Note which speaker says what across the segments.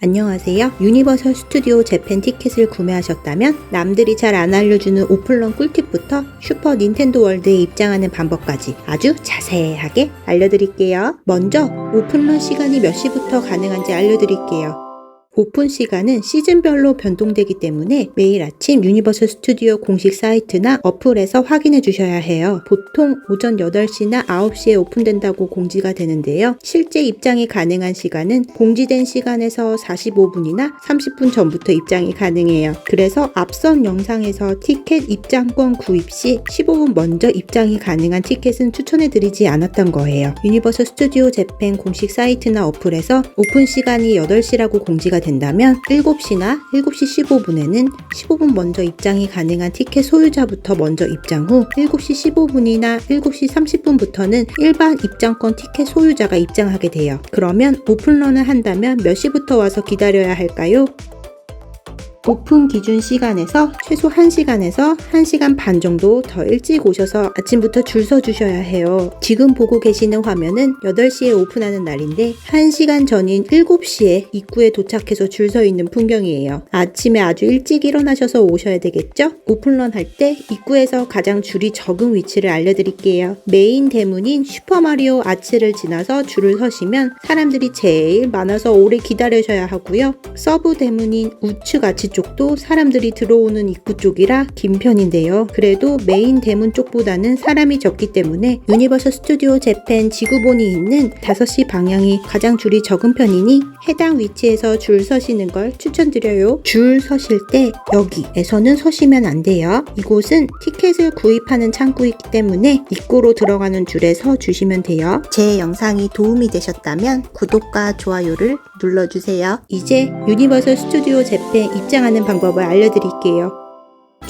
Speaker 1: 안녕하세요. 유니버설 스튜디오 재팬 티켓을 구매하셨다면 남들이 잘 안 알려주는 오플런 꿀팁부터 슈퍼 닌텐도 월드에 입장하는 방법까지 아주 자세하게 알려드릴게요. 먼저 오픈런 시간이 몇 시부터 가능한지 알려드릴게요. 오픈 시간은 시즌별로 변동되기 때문에 매일 아침 유니버설 스튜디오 공식 사이트나 어플에서 확인해 주셔야 해요. 보통 오전 8시나 9시에 오픈된다고 공지가 되는데요. 실제 입장이 가능한 시간은 공지된 시간에서 45분이나 30분 전부터 입장이 가능해요. 그래서 앞선 영상에서 티켓 입장권 구입 시 15분 먼저 입장이 가능한 티켓은 추천해 드리지 않았던 거예요. 유니버설 스튜디오 재팬 공식 사이트나 어플에서 오픈 시간이 8시라고 공지가 된다면 7시나 7시 15분에는 15분 먼저 입장이 가능한 티켓 소유자부터 먼저 입장 후 7시 15분이나 7시 30분부터는 일반 입장권 티켓 소유자가 입장하게 돼요. 그러면 오픈런을 한다면 몇 시부터 와서 기다려야 할까요? 오픈 기준 시간에서 최소 1시간에서 1시간 반 정도 더 일찍 오셔서 아침부터 줄 서 주셔야 해요. 지금 보고 계시는 화면은 8시에 오픈하는 날인데 1시간 전인 7시에 입구에 도착해서 줄 서 있는 풍경이에요. 아침에 아주 일찍 일어나셔서 오셔야 되겠죠? 오픈런 할 때 입구에서 가장 줄이 적은 위치를 알려드릴게요. 메인 대문인 슈퍼마리오 아츠를 지나서 줄을 서시면 사람들이 제일 많아서 오래 기다리셔야 하고요. 서브 대문인 우측 아치 쪽도 사람들이 들어오는 입구 쪽이라 긴 편인데요. 그래도 메인 대문 쪽보다는 사람이 적기 때문에 유니버설 스튜디오 재팬 지구본이 있는 5시 방향이 가장 줄이 적은 편이니 해당 위치에서 줄 서시는 걸 추천드려요. 줄 서실 때 여기에서는 서시면 안 돼요. 이곳은 티켓을 구입하는 창구이기 때문에 입구로 들어가는 줄에 서 주시면 돼요. 제 영상이 도움이 되셨다면 구독과 좋아요를 눌러주세요. 이제 유니버설 스튜디오 재팬 입장하는 방법을 알려드릴게요.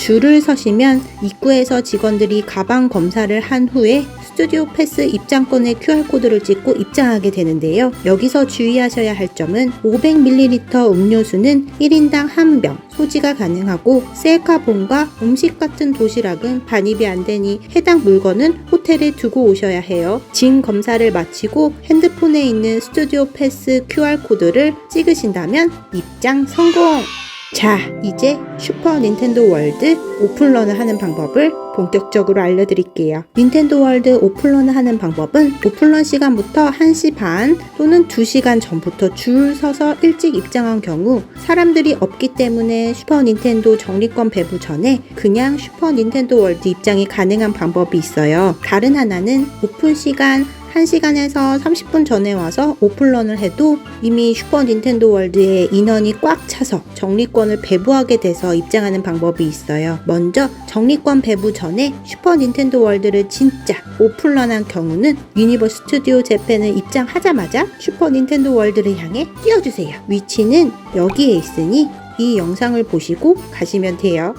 Speaker 1: 줄을 서시면 입구에서 직원들이 가방 검사를 한 후에 스튜디오 패스 입장권의 QR코드를 찍고 입장하게 되는데요. 여기서 주의하셔야 할 점은 500ml 음료수는 1인당 한병 소지가 가능하고 셀카본과 음식 같은 도시락은 반입이 안 되니 해당 물건은 호텔에 두고 오셔야 해요. 진 검사를 마치고 핸드폰에 있는 스튜디오 패스 QR코드를 찍으신다면 입장 성공! 자, 이제 슈퍼 닌텐도 월드 오픈런을 하는 방법을 본격적으로 알려드릴게요. 닌텐도 월드 오픈런을 하는 방법은 오픈런 시간부터 1시 반 또는 2시간 전부터 줄 서서 일찍 입장한 경우 사람들이 없기 때문에 슈퍼 닌텐도 적립권 배부 전에 그냥 슈퍼 닌텐도 월드 입장이 가능한 방법이 있어요. 다른 하나는 오픈 시간 1시간에서 30분 전에 와서 오픈런을 해도 이미 슈퍼 닌텐도 월드에 인원이 꽉 차서 적립권을 배부하게 돼서 입장하는 방법이 있어요. 먼저 적립권 배부 전에 슈퍼 닌텐도 월드를 진짜 오픈런한 경우는 유니버스 스튜디오 재팬을 입장하자마자 슈퍼 닌텐도 월드를 향해 뛰어주세요. 위치는 여기에 있으니 이 영상을 보시고 가시면 돼요.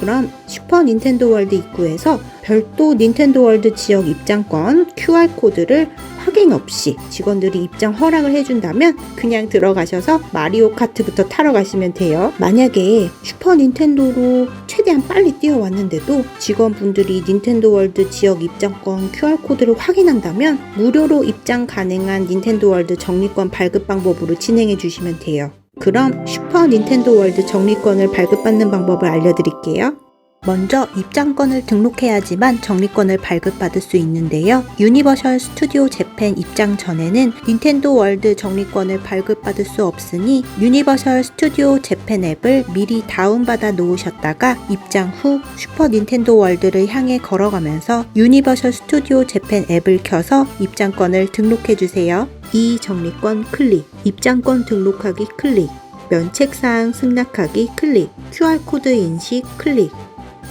Speaker 1: 그럼 슈퍼 닌텐도 월드 입구에서 별도 닌텐도 월드 지역 입장권 QR코드를 확인 없이 직원들이 입장 허락을 해준다면 그냥 들어가셔서 마리오 카트부터 타러 가시면 돼요. 만약에 슈퍼 닌텐도로 최대한 빨리 뛰어왔는데도 직원분들이 닌텐도 월드 지역 입장권 QR코드를 확인한다면 무료로 입장 가능한 닌텐도 월드 적립권 발급 방법으로 진행해 주시면 돼요. 그럼 슈퍼 닌텐도 월드 적립권을 발급받는 방법을 알려드릴게요. 먼저 입장권을 등록해야지만 적립권을 발급받을 수 있는데요. 유니버셜 스튜디오 재팬 입장 전에는 닌텐도 월드 적립권을 발급받을 수 없으니 유니버셜 스튜디오 재팬 앱을 미리 다운받아 놓으셨다가 입장 후 슈퍼 닌텐도 월드를 향해 걸어가면서 유니버셜 스튜디오 재팬 앱을 켜서 입장권을 등록해 주세요. 이 적립권 클릭, 입장권 등록하기 클릭, 면책사항 승낙하기 클릭, QR코드 인식 클릭,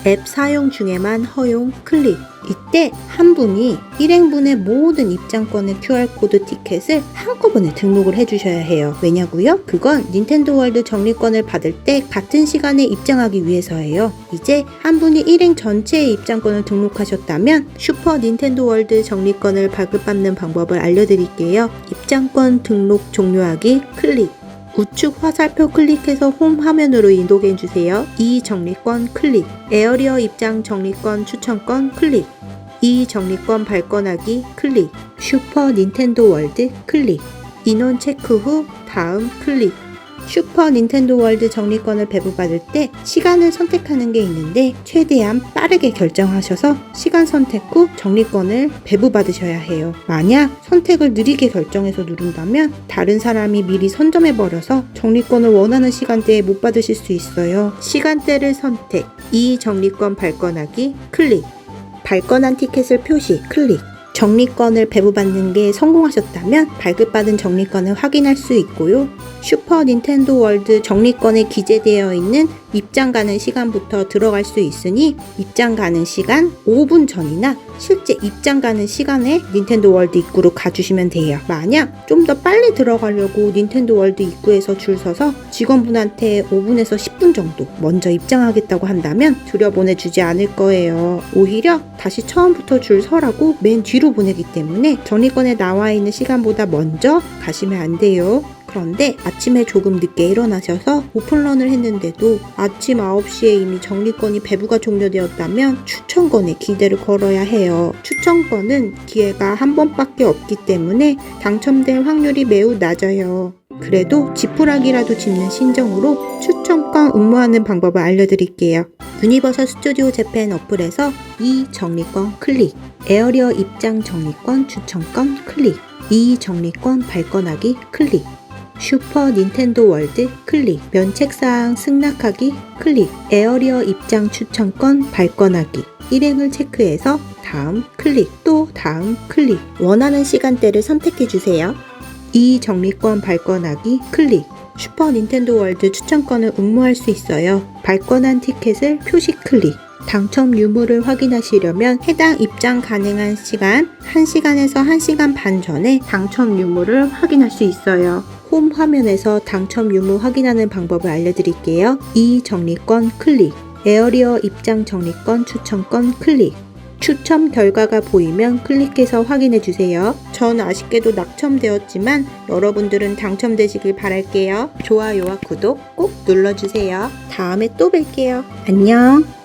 Speaker 1: 앱 사용 중에만 허용 클릭. 이때 한 분이 일행분의 모든 입장권의 QR코드 티켓을 한꺼번에 등록을 해주셔야 해요. 왜냐고요? 그건 닌텐도 월드 적립권을 받을 때 같은 시간에 입장하기 위해서예요. 이제 한 분이 일행 전체의 입장권을 등록하셨다면 슈퍼 닌텐도 월드 적립권을 발급받는 방법을 알려드릴게요. 입장권 등록 종료하기 클릭. 우측 화살표 클릭해서 홈 화면으로 이동해 주세요. 이 정리권 클릭. 에어리어 입장 정리권 추천권 클릭. 이 정리권 발권하기 클릭. 슈퍼 닌텐도 월드 클릭. 인원 체크 후 다음 클릭. 슈퍼 닌텐도 월드 정리권을 배부받을 때 시간을 선택하는 게 있는데 최대한 빠르게 결정하셔서 시간 선택 후 정리권을 배부받으셔야 해요. 만약 선택을 느리게 결정해서 누른다면 다른 사람이 미리 선점해 버려서 정리권을 원하는 시간대에 못 받으실 수 있어요. 시간대를 선택. 이 정리권 발권하기 클릭. 발권한 티켓을 표시 클릭. 정리권을 배부받는 게 성공하셨다면 발급받은 정리권을 확인할 수 있고요. 슈퍼 닌텐도 월드 정리권에 기재되어 있는 입장 가는 시간부터 들어갈 수 있으니 입장 가는 시간 5분 전이나 실제 입장 가는 시간에 닌텐도 월드 입구로 가주시면 돼요. 만약 좀 더 빨리 들어가려고 닌텐도 월드 입구에서 줄 서서 직원분한테 5분에서 10분 정도 먼저 입장하겠다고 한다면 들여보내주지 않을 거예요. 오히려 다시 처음부터 줄 서라고 맨 뒤로 보내기 때문에 정리권에 나와 있는 시간보다 먼저 가시면 안 돼요. 그런데 아침에 조금 늦게 일어나셔서 오픈런을 했는데도 아침 9시에 이미 정리권이 배부가 종료되었다면 추천권에 기대를 걸어야 해요. 추천권은 기회가 한 번밖에 없기 때문에 당첨될 확률이 매우 낮아요. 그래도 지푸라기라도 짚는 심정으로 추천권 응모하는 방법을 알려드릴게요. 유니버설 스튜디오 재팬 어플에서 이 정리권 클릭, 에어리어 입장 정리권 추천권 클릭, 이 정리권 발권하기 클릭, 슈퍼 닌텐도 월드 클릭, 면책사항 승낙하기 클릭, 에어리어 입장 추천권 발권하기, 일행을 체크해서 다음 클릭, 또 다음 클릭, 원하는 시간대를 선택해 주세요. 이 정리권 발권하기 클릭, 슈퍼 닌텐도 월드 추천권을 응모할 수 있어요. 발권한 티켓을 표시 클릭. 당첨 유무를 확인하시려면 해당 입장 가능한 시간 1시간에서 1시간 반 전에 당첨 유무를 확인할 수 있어요. 홈 화면에서 당첨 유무 확인하는 방법을 알려드릴게요. 이 정리권 클릭. 에어리어 입장 정리권 추천권 클릭. 추첨 결과가 보이면 클릭해서 확인해 주세요. 전 아쉽게도 낙첨되었지만 여러분들은 당첨되시길 바랄게요. 좋아요와 구독 꼭 눌러주세요. 다음에 또 뵐게요. 안녕.